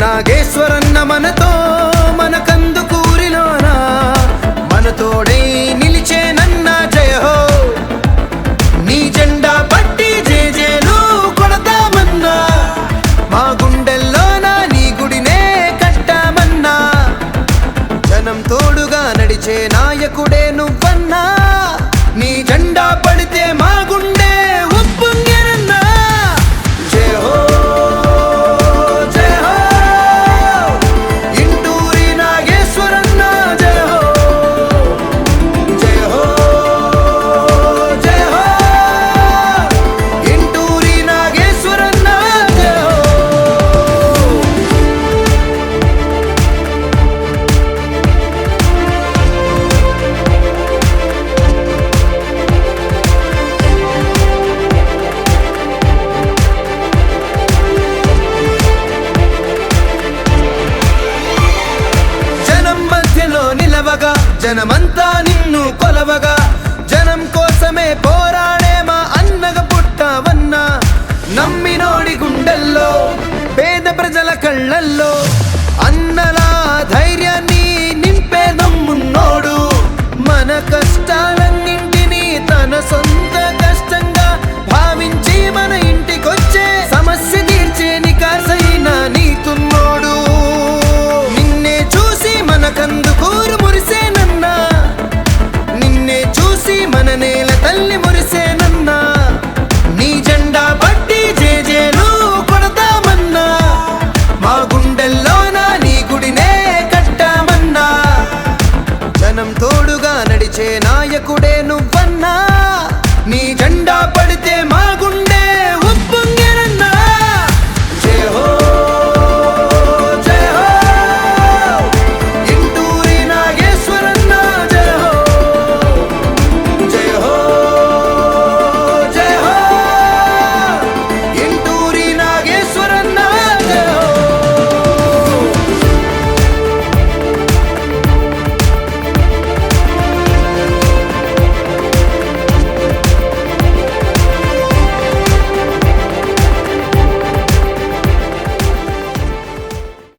నాగేశ్వరన్న మనతో మన కందు కూరిలోనా? మనతోడై నిలిచే నన్న జయ నీ జెండా పట్టి జేజేలు కొడతామన్నా. మా గుండెల్లోన నీ గుడినే కట్టామన్నా. జనం తోడుగా నడిచే నాయకుడే నువ్వన్నా. నీ జెండా పడితే మా గుండె జనమంతా నిన్ను కొలవగా జనం కోసమే పోరాడేమా అన్నగ పుట్టావన్నా నమ్మినోడి గుండెల్లో పేద ప్రజల కళ్ళల్లో అన్నలా ధైర్యాన్ని నింపే నమ్మున్నోడు. మన కష్టాలన్నింటినీ తన సొంత కష్టంగా భావించి మన ఇంటికొచ్చే కుందేల తల్లి మురిసే